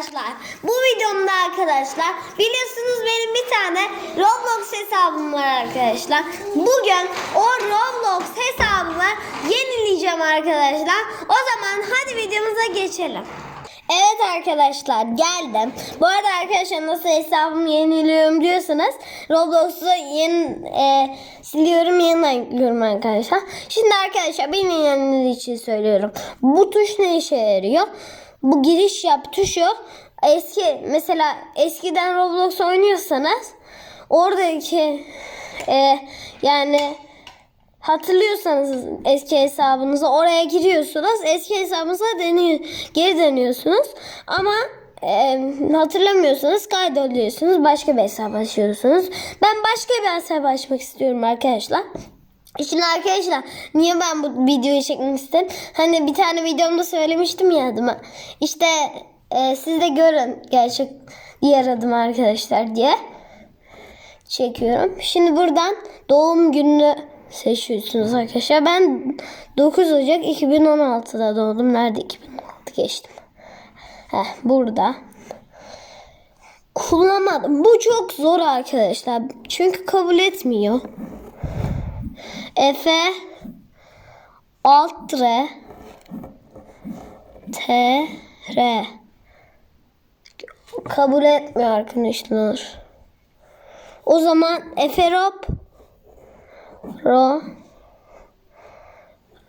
arkadaşlar. Bu videomda arkadaşlar biliyorsunuz benim bir tane Roblox hesabım var arkadaşlar. Bugün o Roblox hesabımı yenileyeceğim arkadaşlar. O zaman hadi videomuza geçelim. Evet arkadaşlar geldim. Bu arada arkadaşlar nasıl hesabımı yeniliyorum diyorsanız Roblox'u yeni e, siliyorum yeniden yüklüyorum arkadaşlar. Şimdi arkadaşlar beni yenildiği için söylüyorum. Bu tuş ne işe yarıyor? Bu giriş yap tuşu eski mesela eskiden Roblox oynuyorsanız oradaki e, yani Hatırlıyorsanız eski hesabınıza oraya giriyorsunuz. Eski hesabınıza deniyor, geri dönüyorsunuz. Ama e, hatırlamıyorsanız kaydoluyorsunuz. Başka bir hesap açıyorsunuz. Ben başka bir hesap açmak istiyorum arkadaşlar. Şimdi arkadaşlar niye ben bu videoyu çekmek istedim? Hani bir tane videomda söylemiştim ya adıma. İşte e, siz de görün gerçek diğer adım arkadaşlar diye çekiyorum. Şimdi buradan doğum gününü seçiyorsunuz arkadaşlar. Ben 9 Ocak 2016'da doğdum. Nerede 2016 geçtim. Heh, burada. Kullanmadım. Bu çok zor arkadaşlar. Çünkü kabul etmiyor. Efe alt re T R kabul etmiyor arkadaşlar. O zaman Efe Rob Ro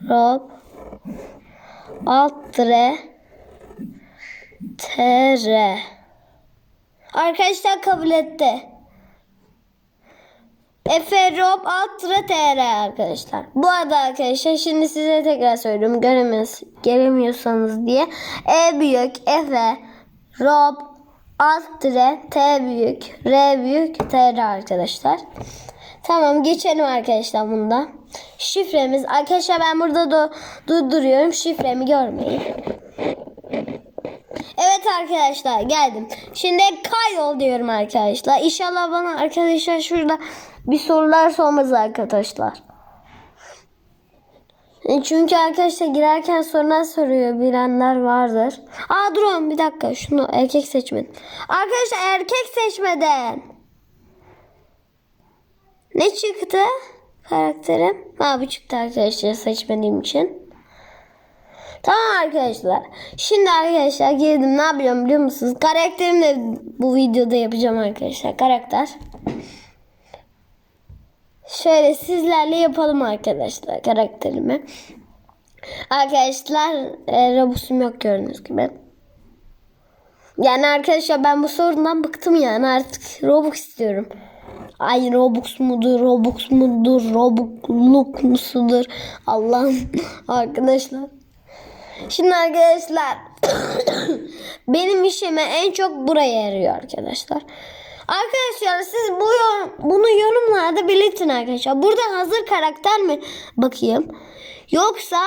Rob alt re T R Arkadaşlar kabul etti. Efe Rob alt re T R arkadaşlar. Bu arada arkadaşlar şimdi size tekrar söylüyorum göremiyorsanız, göremiyorsanız diye. E büyük Efe Rob alt re T büyük R büyük T R arkadaşlar. Tamam geçelim arkadaşlar bunda. Şifremiz arkadaşlar ben burada do- durduruyorum şifremi görmeyin. Evet arkadaşlar geldim. Şimdi kaydol diyorum arkadaşlar. İnşallah bana arkadaşlar şurada bir sorular sormaz arkadaşlar. E, Çünkü arkadaşlar girerken sorular soruyor bilenler vardır. Aa durun bir dakika şunu erkek seçmedim. Arkadaşlar erkek seçmeden. Ne çıktı karakterim? Ha bu çıktı arkadaşlar seçmediğim için. Tamam arkadaşlar. Şimdi arkadaşlar girdim ne yapıyorum biliyor musunuz? Karakterimi de bu videoda yapacağım arkadaşlar. Karakter. Şöyle sizlerle yapalım arkadaşlar karakterimi. Arkadaşlar e, Robux'um yok gördüğünüz gibi. Yani arkadaşlar ben bu sorundan bıktım yani artık Robux istiyorum. Ay Robux mudur, Robux mudur, Robux'luk musudur? Allah'ım arkadaşlar. Şimdi arkadaşlar benim işime en çok buraya yarıyor arkadaşlar. Arkadaşlar siz bu yor- bunu yorumlarda belirtin arkadaşlar. Burada hazır karakter mi bakayım? Yoksa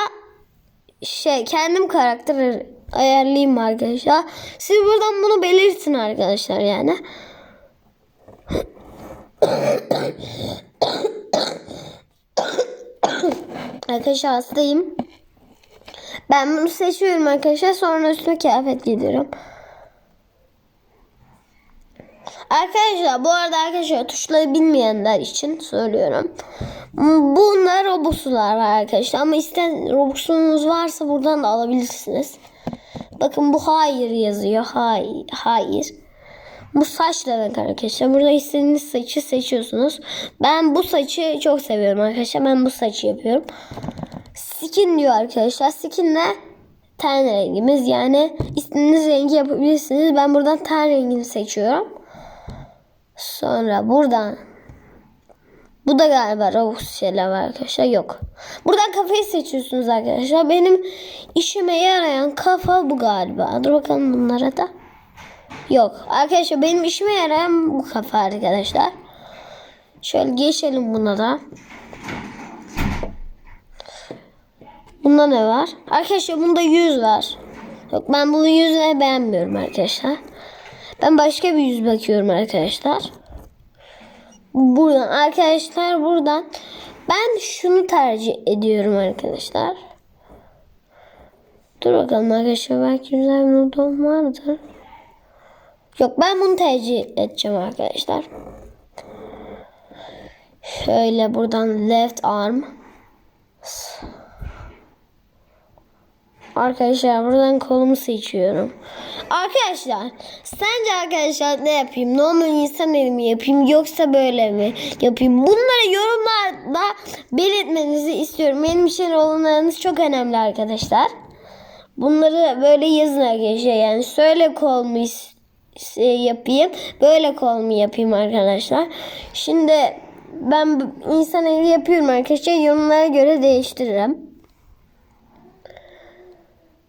şey kendim karakter ayarlayayım arkadaşlar? Siz buradan bunu belirtin arkadaşlar yani. Arkadaşlar hastayım. Ben bunu seçiyorum arkadaşlar. Sonra üstüne kıyafet giydiriyorum. Arkadaşlar bu arada arkadaşlar tuşları bilmeyenler için söylüyorum. Bunlar Robux'lar arkadaşlar. Ama isteyen Robux'unuz varsa buradan da alabilirsiniz. Bakın bu hayır yazıyor. Hayır. Hayır. Bu saç demek arkadaşlar. Burada istediğiniz saçı seçiyorsunuz. Ben bu saçı çok seviyorum arkadaşlar. Ben bu saçı yapıyorum. Skin diyor arkadaşlar. Skin de ten rengimiz. Yani istediğiniz rengi yapabilirsiniz. Ben buradan ten rengini seçiyorum. Sonra buradan bu da galiba Robux şeyler var arkadaşlar. Yok. Buradan kafayı seçiyorsunuz arkadaşlar. Benim işime yarayan kafa bu galiba. Dur bakalım bunlara da. Yok. Arkadaşlar benim işime yarayan bu kafa arkadaşlar. Şöyle geçelim buna da. Bunda ne var? Arkadaşlar bunda 100 var. Yok ben bunun yüzüne beğenmiyorum arkadaşlar. Ben başka bir yüz bakıyorum arkadaşlar. Buradan arkadaşlar buradan ben şunu tercih ediyorum arkadaşlar. Dur bakalım arkadaşlar belki güzel bir nodum vardır. Yok ben bunu tercih edeceğim arkadaşlar. Şöyle buradan left arm. Arkadaşlar buradan kolumu seçiyorum. Arkadaşlar sence arkadaşlar ne yapayım? Normal insan eli mi yapayım yoksa böyle mi yapayım? Bunları yorumlarda belirtmenizi istiyorum. Benim için yorumlarınız çok önemli arkadaşlar. Bunları böyle yazın arkadaşlar. Yani şöyle kol mu şey yapayım, böyle kol mu yapayım arkadaşlar. Şimdi ben insan eli yapıyorum arkadaşlar. Yorumlara göre değiştiririm.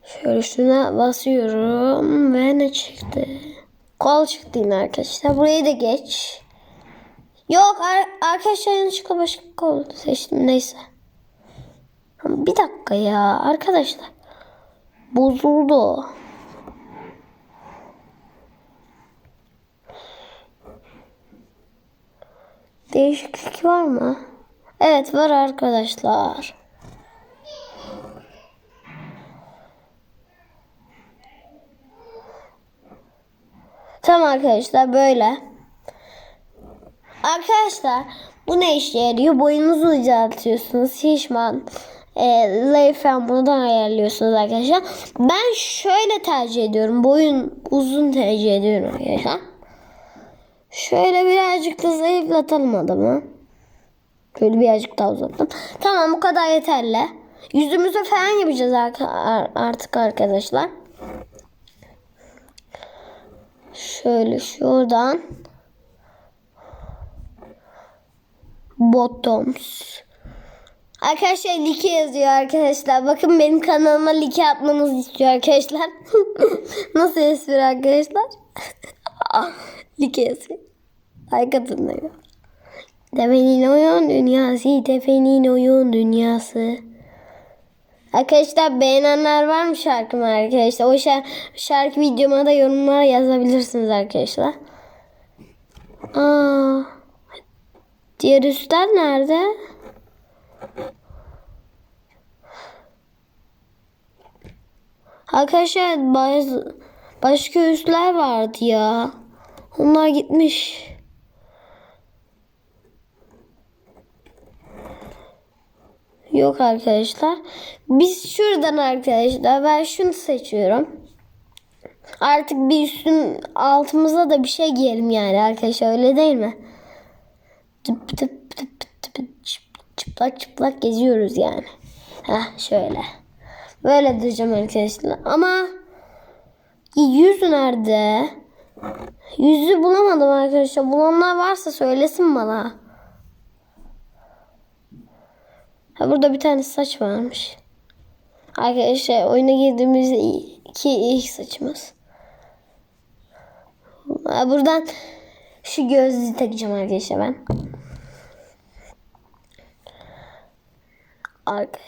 Şöyle şuna basıyorum ve ne çıktı? Kol çıktı yine arkadaşlar. Burayı da geç. Yok ar- arkadaşlar yanlışlıkla başka kol seçtim neyse. Bir dakika ya arkadaşlar. Bozuldu. Değişiklik var mı? Evet var arkadaşlar. Tamam arkadaşlar böyle. Arkadaşlar bu ne işe yarıyor? Boyunuzu düzeltiyorsunuz. Şişman. E, bunu da ayarlıyorsunuz arkadaşlar. Ben şöyle tercih ediyorum. Boyun uzun tercih ediyorum arkadaşlar. Şöyle birazcık da zayıflatalım adamı. Şöyle birazcık daha uzattım. Tamam bu kadar yeterli. Yüzümüze falan yapacağız artık arkadaşlar. Şöyle şuradan. Bottoms. Arkadaşlar like yazıyor arkadaşlar. Bakın benim kanalıma like atmanızı istiyor arkadaşlar. Nasıl espri arkadaşlar? like yazıyor. Like atın diyor. Tefe'nin oyun dünyası, Tefe'nin oyun dünyası. Arkadaşlar beğenenler var mı şarkımı arkadaşlar? O şarkı, şarkı videoma da yorumlara yazabilirsiniz arkadaşlar. Aa, diğer üstler nerede? Arkadaşlar bazı başka üstler vardı ya. Onlar gitmiş. Yok arkadaşlar. Biz şuradan arkadaşlar ben şunu seçiyorum. Artık bir üstün altımıza da bir şey giyelim yani arkadaşlar öyle değil mi? Tıp tıp tıp tıp çıp- çıplak çıplak geziyoruz yani. Heh şöyle. Böyle diyeceğim arkadaşlar. Ama yüz nerede? Yüzü bulamadım arkadaşlar. Bulanlar varsa söylesin bana. Ha burada bir tane saç varmış. Arkadaşlar oyuna girdiğimiz iki ilk saçımız. Ha, buradan şu gözlüğü takacağım arkadaşlar ben. Arka-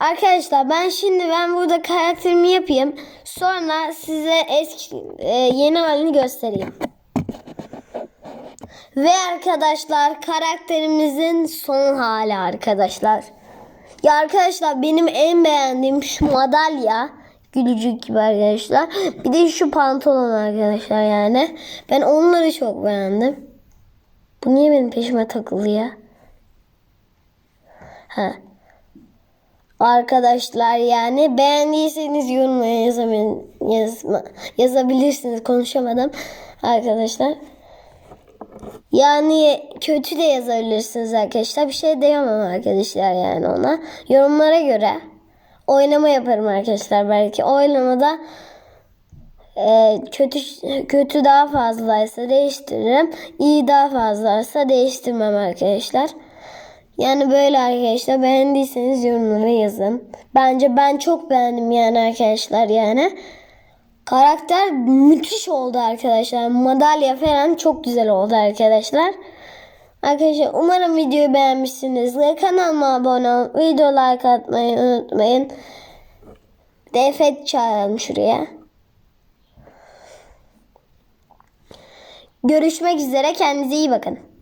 Arkadaşlar ben şimdi ben burada karakterimi yapayım. Sonra size eski e, yeni halini göstereyim. Ve arkadaşlar karakterimizin son hali arkadaşlar. Ya arkadaşlar benim en beğendiğim şu madalya. Gülücük gibi arkadaşlar. Bir de şu pantolon arkadaşlar yani. Ben onları çok beğendim. Bu niye benim peşime takıldı ya? Ha. Arkadaşlar yani beğendiyseniz yorumlara yazabilirsiniz. Konuşamadım arkadaşlar. Yani kötü de yazabilirsiniz arkadaşlar. Bir şey diyemem arkadaşlar yani ona. Yorumlara göre oynama yaparım arkadaşlar belki. Oylamada e, kötü kötü daha fazlaysa değiştiririm. İyi daha fazlaysa değiştirmem arkadaşlar. Yani böyle arkadaşlar beğendiyseniz yorumlara yazın. Bence ben çok beğendim yani arkadaşlar yani. Karakter müthiş oldu arkadaşlar. Madalya falan çok güzel oldu arkadaşlar. Arkadaşlar umarım videoyu beğenmişsinizdir. Kanalıma abone olup video like atmayı unutmayın. Bir de efekt çağıralım şuraya. Görüşmek üzere. Kendinize iyi bakın.